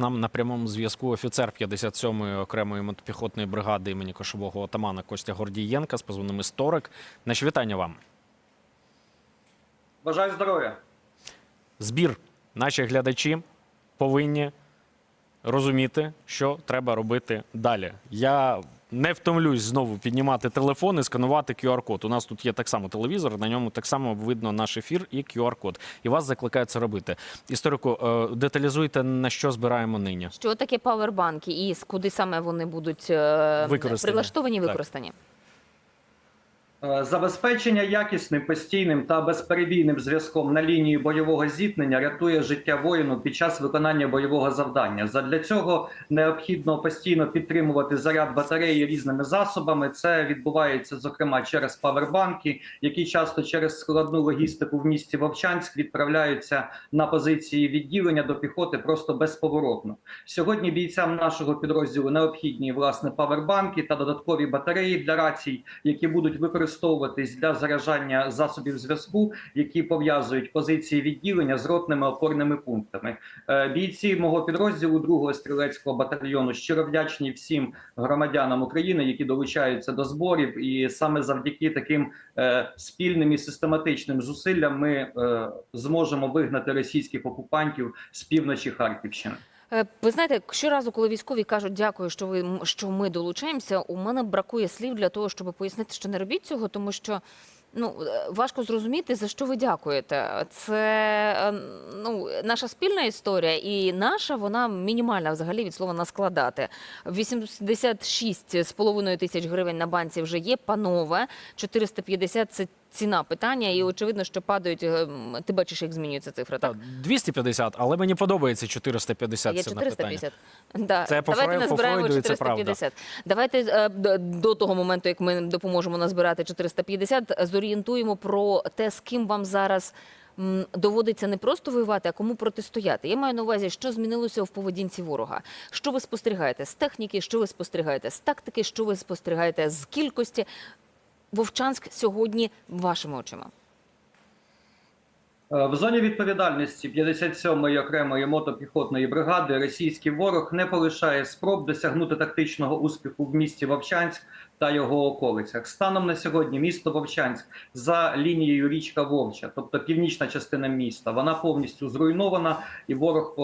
Нам на прямому зв'язку офіцер 57-ї окремої мотопіхотної бригади імені кошового отамана Костя Гордієнка з позивним історик. Наші вітання вам. Бажаю здоров'я. Збір. Наші глядачі повинні розуміти, що треба робити далі. Я не втомлюсь знову піднімати телефон і сканувати QR-код. У нас тут є так само телевізор, на ньому так само видно наш ефір і QR-код. І вас закликають це робити. Історику, е, деталізуйте, на що збираємо нині. Що таке павербанки і куди саме вони будуть е, Використані. прилаштовані використані? Е, Забезпечення якісним, постійним та безперебійним зв'язком на лінії бойового зіткнення рятує життя воїну під час виконання бойового завдання. Задля цього необхідно постійно підтримувати заряд батареї різними засобами. Це відбувається зокрема через павербанки, які часто через складну логістику в місті Вовчанськ відправляються на позиції відділення до піхоти просто безповоротно. Сьогодні бійцям нашого підрозділу необхідні власне павербанки та додаткові батареї для рацій, які будуть використовуватись для заряджання засобів зв'язку, які пов'язують позиції відділення з ротними опорними пунктами. Е, Бійці мого підрозділу 2-го стрілецького батальйону щиро вдячні всім громадянам України, які долучаються до зборів, і саме завдяки таким е, спільним і систематичним зусиллям ми е, зможемо вигнати російських окупантів з півночі Харківщини. Е, Ви знаєте, щоразу, коли військові кажуть дякую, що ви що ми долучаємося, у мене бракує слів для того, щоб пояснити, що не робіть цього, тому що. Ну, е, важко зрозуміти, за що ви дякуєте. Це е, ну, наша спільна історія, і наша вона мінімальна взагалі від слова наскладати. 86,5 тисяч гривень на банці вже є. Панове 450 – це ціна питання, і очевидно, що падають. е, Ти бачиш, як змінюється цифра. Так, Так, 250, але мені подобається 450 Є ціна питання. Да. Це по Давайте по Фройду, і це 450. Давайте е, до того моменту, як ми допоможемо назбирати 450, зорієнтуємо про те, з ким вам зараз доводиться не просто воювати, а кому протистояти. Я маю на увазі, що змінилося в поведінці ворога. Що ви спостерігаєте з техніки, що ви спостерігаєте з тактики, що ви спостерігаєте з кількості. Вовчанськ сьогодні вашими очима. Е, В зоні відповідальності 57-ї окремої мотопіхотної бригади російський ворог не полишає спроб досягнути тактичного успіху в місті Вовчанськ та його околицях. Станом на сьогодні місто Вовчанськ за лінією річка Вовча, тобто північна частина міста, вона повністю зруйнована, і ворог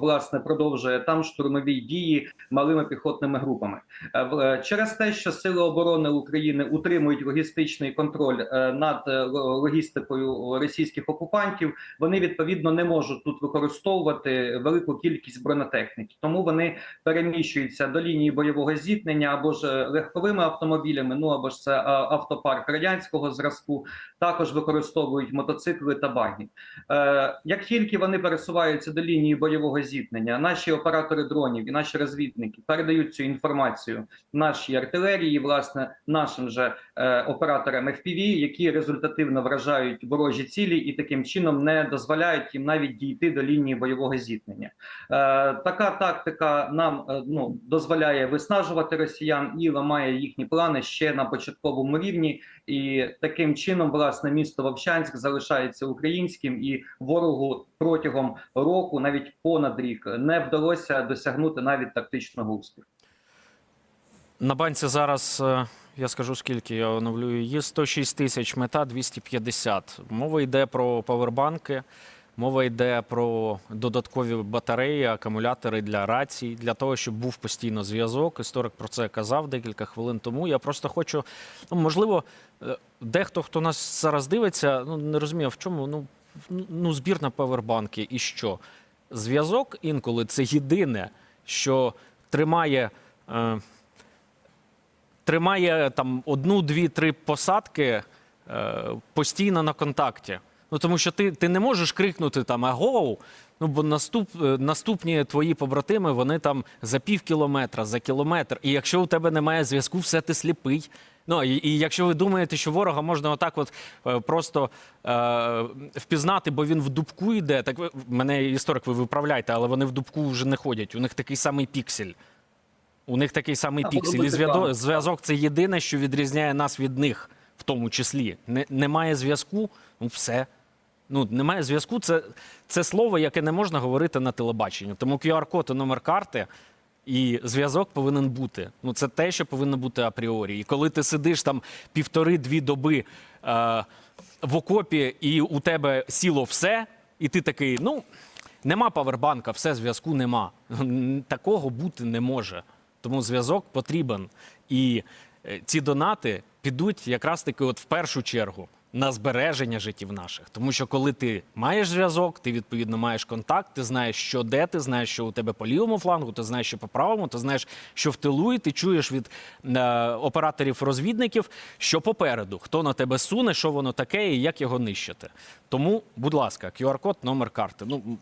власне продовжує там штурмові дії малими піхотними групами. Е, е, Через те, що сили оборони України утримують логістичний контроль е, над логістикою російських окупантів, вони відповідно не можуть тут використовувати велику кількість бронетехніки. Тому вони переміщуються до лінії бойового зіткнення або ж легковими автомобілями, ну або ж це автопарк радянського зразку. Також використовують мотоцикли та баги. Е, як тільки вони пересуваються до лінії бойового зіткнення, наші оператори дронів і наші розвідники передають цю інформацію нашій артилерії, власне, нашим же е, операторам FPV, які результативно вражають ворожі цілі і таким чином не дозволяють їм навіть дійти до лінії бойового зіткнення. Е, така тактика нам е, ну, дозволяє виснажувати росіян і ламає їхні плани ще на початковому рівні. І таким чином, власне, місто Вовчанськ залишається українським, і ворогу протягом року, навіть понад рік, не вдалося досягнути навіть тактичного успіху. На банці зараз, е, я скажу скільки, я оновлюю її, 106 тисяч, мета 250. Мова йде про павербанки, мова йде про додаткові батареї, акумулятори для рацій, для того, щоб був постійно зв'язок. Історик про це казав декілька хвилин тому. Я просто хочу, ну, можливо, е, дехто, хто нас зараз дивиться, ну не розуміє, в чому ну, ну збір на павербанки і що? Зв'язок інколи це єдине, що тримає. Е, тримає там одну, дві, три посадки е, постійно на контакті. Ну тому що ти, ти не можеш крикнути там агоу. Ну бо наступ, е, наступні твої побратими вони там за пів кілометра, за кілометр. І якщо у тебе немає зв'язку, все ти сліпий. Ну і, і якщо ви думаєте, що ворога можна отак, от е, просто е, впізнати, бо він в дубку йде, так ви мене історик, ви виправляйте, але вони в дубку вже не ходять. У них такий самий піксель. У них такий самий А, піксель. І зв'язок це єдине, що відрізняє нас від них, в тому числі. Не, немає зв'язку, ну все. Ну, немає зв'язку. Це, це слово, яке не можна говорити на телебаченні. Тому QR-код і номер карти і зв'язок повинен бути. Ну, це те, що повинно бути апріорі. І коли ти сидиш там півтори-дві доби е, в окопі, і у тебе сіло все, і ти такий, ну. Нема павербанка, все зв'язку нема. Такого бути не може. Тому зв'язок потрібен. І е, ці донати підуть якраз таки, от в першу чергу, на збереження життів наших. Тому що коли ти маєш зв'язок, ти відповідно маєш контакт, ти знаєш, що де, ти знаєш, що у тебе по лівому флангу, ти знаєш, що по правому, ти знаєш, що в тилу, і ти чуєш від е, операторів-розвідників, що попереду, хто на тебе суне, що воно таке і як його нищити. Тому, будь ласка, QR-код, номер карти. Ну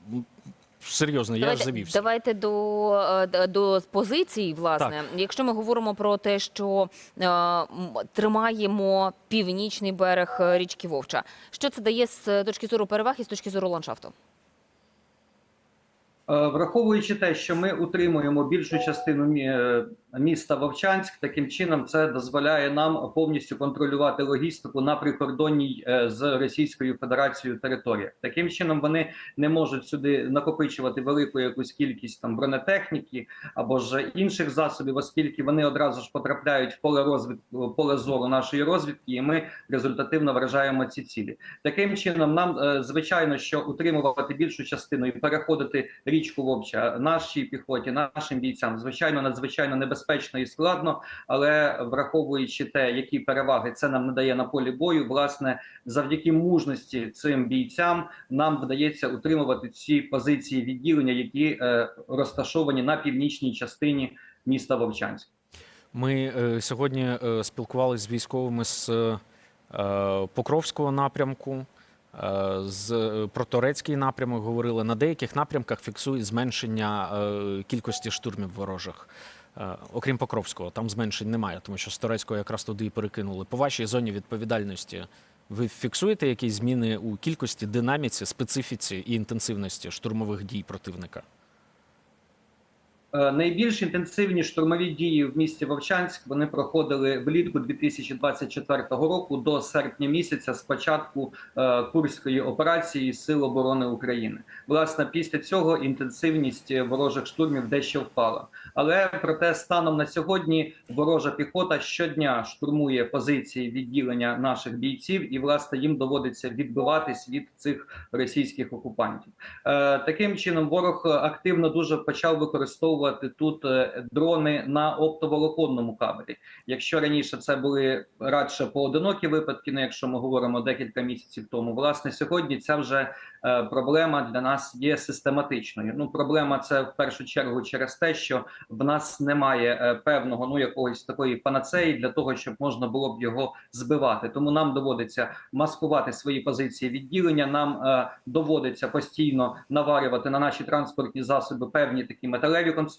серйозно, я ж завівся. давайте до, е, до позицій. Власне, Так. якщо ми говоримо про те, що е, тримаємо північний берег е, річки Вовча, що це дає з точки зору переваг і з точки зору ландшафту? Е, Враховуючи те, що ми утримуємо більшу частину міста Вовчанськ, таким чином це дозволяє нам повністю контролювати логістику на прикордонній е, з Російською Федерацією території. Таким чином вони не можуть сюди накопичувати велику якусь кількість там бронетехніки або ж інших засобів, оскільки вони одразу ж потрапляють в поле розвитку, поле зору нашої розвідки, і ми результативно вражаємо ці цілі. Таким чином, нам е, звичайно, що утримувати більшу частину і переходити річку Вовча нашій піхоті, нашим бійцям, звичайно, надзвичайно небезпечно і складно. Але враховуючи те, які переваги це нам надає на полі бою, власне, завдяки мужності цим бійцям нам вдається утримувати ці позиції відділення, які е, розташовані на північній частині міста Вовчанськ. Ми е, сьогодні е, спілкувалися з військовими з е, Покровського напрямку, е, з е, про напрямок говорили. На деяких напрямках фіксують зменшення е, кількості штурмів ворожих. Е, окрім Покровського, там зменшень немає, тому що з турецького якраз туди і перекинули. По вашій зоні відповідальності ви фіксуєте якісь зміни у кількості, динаміці, специфіці і інтенсивності штурмових дій противника? Е, Найбільш інтенсивні штурмові дії в місті Вовчанськ вони проходили влітку 2024 року до серпня місяця з початку е, курської операції Сил оборони України. Власне, після цього інтенсивність ворожих штурмів дещо впала. Але проте станом на сьогодні ворожа піхота щодня штурмує позиції відділення наших бійців, і власне їм доводиться відбиватись від цих російських окупантів. Е, Таким чином, ворог активно дуже почав використовувати тут е, дрони на оптоволоконному кабелі. Якщо раніше це були радше поодинокі випадки, ну якщо ми говоримо декілька місяців тому, власне сьогодні ця вже е, проблема для нас є систематичною. Ну, проблема це в першу чергу через те, що в нас немає е, певного ну якогось такої панацеї для того, щоб можна було б його збивати. Тому нам доводиться маскувати свої позиції відділення. Нам доводиться постійно наварювати на наші транспортні засоби певні такі металеві конструкції,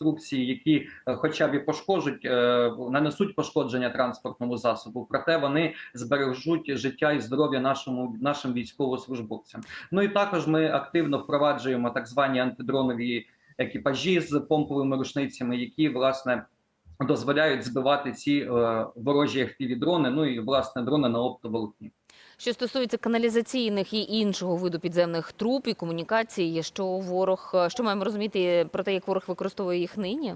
які, е, хоча б і пошкоджуть, е, нанесуть пошкодження транспортному засобу, проте вони збережуть життя і здоров'я нашому нашим військовослужбовцям. Ну і також ми активно впроваджуємо так звані антидронові екіпажі з помповими рушницями, які власне. Дозволяють збивати ці е, ворожі FPV-дрони, ну і власне дрони на оптоволокні. Що стосується каналізаційних і іншого виду підземних труб і комунікацій, що ворог, е, що маємо розуміти про те, як ворог використовує їх нині?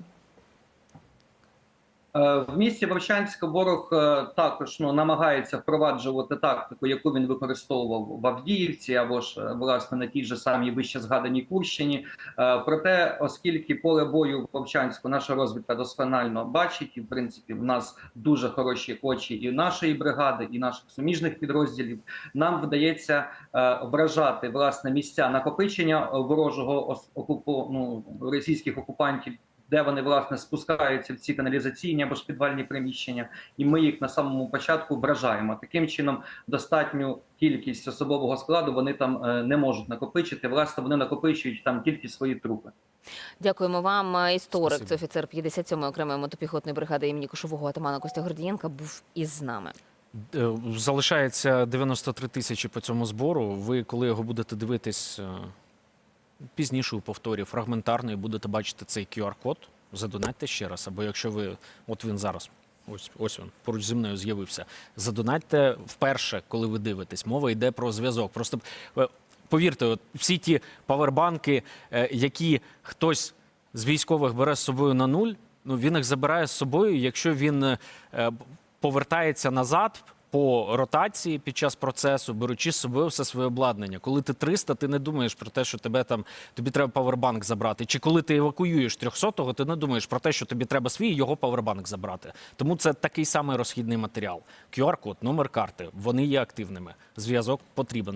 Е, В місті Вовчанськ ворог е, також ну намагається впроваджувати тактику, яку він використовував в Авдіївці або ж е, власне на тій же самій вище згаданій Курщині. Проте, оскільки поле бою в Вовчанську наша розвідка досконально бачить, і в принципі в нас дуже хороші очі і нашої бригади, і наших суміжних підрозділів, нам вдається вражати власне місця накопичення ворожого окупо, ну, російських окупантів де вони власне спускаються в ці каналізаційні або ж підвальні приміщення, і ми їх на самому початку вражаємо. Таким чином, достатню кількість особового складу вони там е, не можуть накопичити. Власне, вони накопичують там тільки свої трупи. Дякуємо вам. Е, Історик, Спасибо. це офіцер 57-ї окремої мотопіхотної бригади імені Кошового атамана Костя Гордієнка був із нами. Е, Залишається 93 тисячі по цьому збору. Ви, коли його будете дивитись пізніше у повторі фрагментарно і будете бачити цей QR-код, задонатьте ще раз. Або якщо ви, от він зараз, ось ось він поруч зі мною з'явився. Задонатьте вперше, коли ви дивитесь. Мова йде про зв'язок. Просто е, повірте, от всі ті павербанки, е, які хтось з військових бере з собою на нуль, ну він їх забирає з собою, якщо він е, повертається назад. По ротації під час процесу, беручи з собою все своє обладнання. Коли ти 300, ти не думаєш про те, що тебе там тобі треба павербанк забрати. Чи коли ти евакуюєш 300-го, ти не думаєш про те, що тобі треба свій його павербанк забрати. Тому це такий самий розхідний матеріал. QR-код, номер карти, вони є активними. Зв'язок потрібен.